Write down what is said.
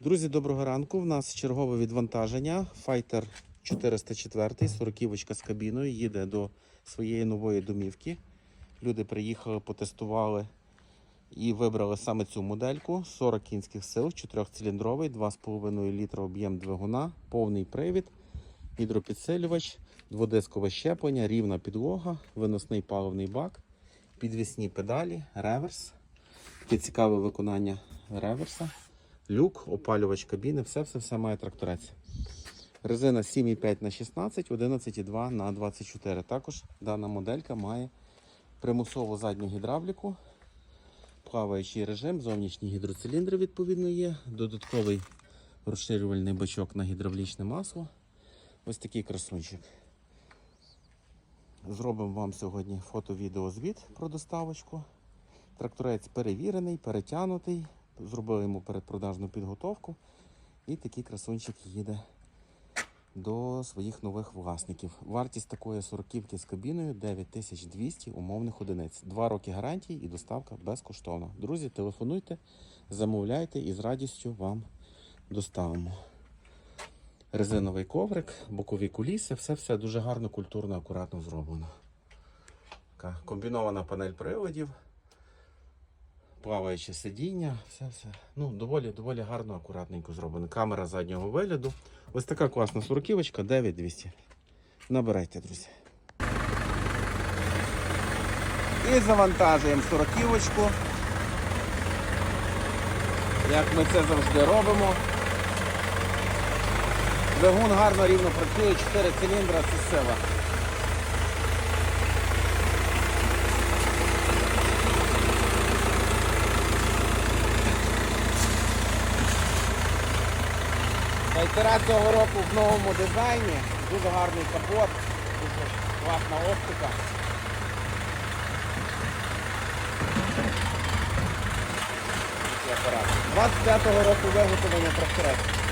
Друзі, доброго ранку. У нас чергове відвантаження. Fighter 404, сороківочка з кабіною, їде до своєї нової домівки. Люди приїхали, потестували і вибрали саме цю модельку. 40 кінських сил, 4-циліндровий, 2,5 літра об'єм двигуна, повний привід, гідропідсилювач, дводискове щеплення, рівна підлога, виносний паливний бак, підвісні педалі, реверс. Таке цікаве виконання реверса. Люк, опалювач кабіни, все-все-все має тракторець. Резина 7,5 на 16, 11,2 на 24. Також дана моделька має примусову задню гідравліку, плаваючий режим, зовнішні гідроциліндри відповідно є, додатковий розширювальний бачок на гідравлічне масло. Ось такий красунчик. Зробимо вам сьогодні фото-відеозвіт про доставочку. Тракторець перевірений, перетягнутий. Зробили йому передпродажну підготовку. І такий красунчик їде до своїх нових власників. Вартість такої сороківки з кабіною 9200 умовних одиниць. Два роки гарантії і доставка безкоштовна. Друзі, телефонуйте, замовляйте і з радістю вам доставимо. Резиновий коврик, бокові куліси, все-все дуже гарно, культурно, акуратно зроблено. Комбінована панель приводів плаваюче сидіння, все все. Ну, доволі, доволі гарно, акуратненько зроблено. Камера заднього вигляду. Ось така класна сороківочка, 9200. Набирайте, друзі. І завантажуємо сороківочку. Як ми це завжди робимо. Двигун гарно рівно працює, 4 циліндра, це сила. Файтера цього року в новому дизайні. Дуже гарний капот, дуже класна оптика. Апарат. 25-го року виготовлення тракторець.